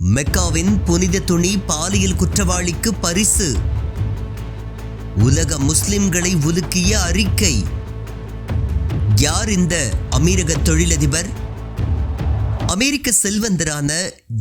மெக்காவின் புனித துணி பாலியல் குற்றவாளிக்கு பரிசு. உலக முஸ்லிம்களை உலுக்கிய அறிக்கை. யார் இந்த அமீரக தொழிலதிபர்? அமெரிக்க செல்வந்தரான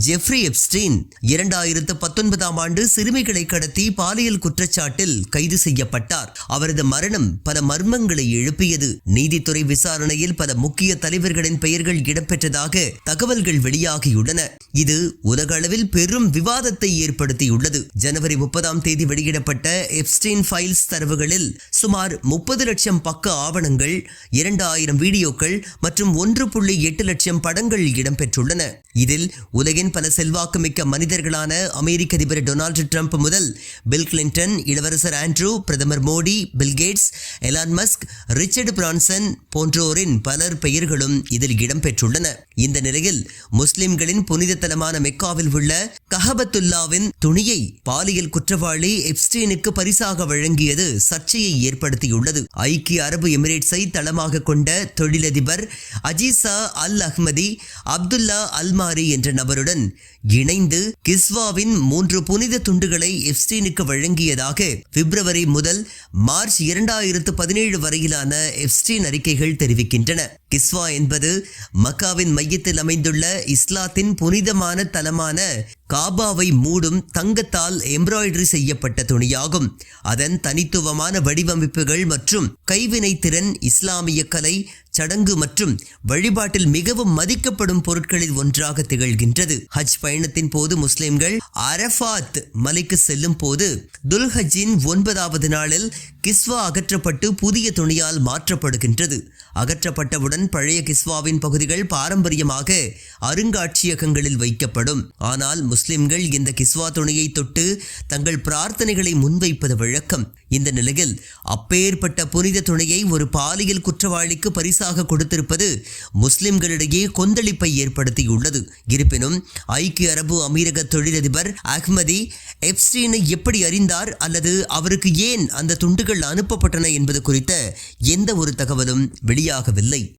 ஜெஃப்ரி எப்ஸ்டீன் இரண்டாயிரத்து பத்தொன்பதாம் ஆண்டு சிறுமிகளை கடத்தி பாலியல் குற்றச்சாட்டில் கைது செய்யப்பட்டார். அவரது மரணம் பல மர்மங்களை எழுப்பியது. நீதித்துறை விசாரணையில் பல முக்கிய தலைவர்களின் பெயர்கள் இடம்பெற்றதாக தகவல்கள் வெளியாகியுள்ளன. இது உலக அளவில் பெரும் விவாதத்தை ஏற்படுத்தியுள்ளது. ஜனவரி முப்பதாம் தேதி வெளியிடப்பட்ட எப்ஸ்டீன் ஃபைல்ஸ் தரவுகளில் சுமார் முப்பது லட்சம் பக்க ஆவணங்கள் இரண்டாயிரம் வீடியோக்கள் மற்றும் ஒன்று புள்ளி எட்டு லட்சம் படங்கள் இடம் இடம்பெற்றுள்ளன இதில் உலகின் பல செல்வாக்குமிக்க மனிதர்களான அமெரிக்க அதிபர் டொனால்டு ட்ரம்ப் முதல் பில் கிளின்டன் இளவரசர் ஆண்ட்ரூ பிரதமர் Modi Bill Gates Elon Musk Richard Branson போன்றோரின் பலர் பெயர்களும் இதில் இடம்பெற்றுள்ளன. இந்த நிலையில் முஸ்லிம்களின் புனித தலமான மெக்காவில் உள்ள கஹபத்துல்லாவின் துணியை பாலியல் குற்றவாளி எப்ஸ்டீனுக்கு பரிசாக வழங்கியது சர்ச்சையை ஏற்படுத்தியுள்ளது. ஐக்கிய அரபு எமிரேட்ஸை தளமாக கொண்ட தொழிலதிபர் அஜீசா அல் அஹ்மதி அப்துல்லா அல்மாரி என்ற நபருடன் இணைந்து கிஸ்வாவின் மூன்று புனித துண்டுகளை எப்ஸ்டீனுக்கு வழங்கியதாக பிப்ரவரி முதல் மார்ச் இரண்டாயிரத்து பதினேழு வரையிலான எப்ஸ்டீன் அறிக்கைகள் தெரிவிக்கின்றன. கிஸ்வா என்பது மக்காவின் மையத்தில் அமைந்துள்ள இஸ்லாத்தின் புனிதமான தலமான காபாவை மூடும் தங்கத்தால் எம்ப்ராய்டரி செய்யப்பட்ட துணியாகும். அதன் தனித்துவமான வடிவமைப்புகள் மற்றும் கைவினை திறன் இஸ்லாமிய கலை சடங்கு மற்றும் வழிபாட்டில் மிகவும் மதிக்கப்படும் பொருட்களில் ஒன்றாக திகழ்கின்றது. ஹஜ் பயணத்தின் போது முஸ்லிம்கள் அரஃபாத் மலைக்கு செல்லும் போது துல்ஹஜின் ஒன்பதாவது நாளில் கிஸ்வா அகற்றப்பட்டு புதிய துணியால் மாற்றப்படுகின்றது. அகற்றப்பட்டவுடன் பழைய கிஸ்வாவின் பகுதிகள் பாரம்பரியமாக அருங்காட்சியகங்களில் வைக்கப்படும். ஆனால் முஸ்லிம்கள் இந்த கிஸ்வா துணியை தொட்டு தங்கள் பிரார்த்தனைகளை முன்வைப்பது வழக்கம். இந்த நிலையில் அப்பேற்பட்ட புனித துணையை ஒரு பாலியல் குற்றவாளிக்கு பரிசாக கொடுத்திருப்பது முஸ்லிம்களிடையே கொந்தளிப்பை ஏற்படுத்தியுள்ளது. இருப்பினும் ஐக்கிய அரபு அமீரக தொழிலதிபர் அஹ்மதி எப்ஸ்டீனை எப்படி அறிந்தார் அல்லது அவருக்கு ஏன் அந்த துண்டுகள் அனுப்பப்பட்டன என்பது குறித்த எந்த ஒரு தகவலும் வெளியாகவில்லை.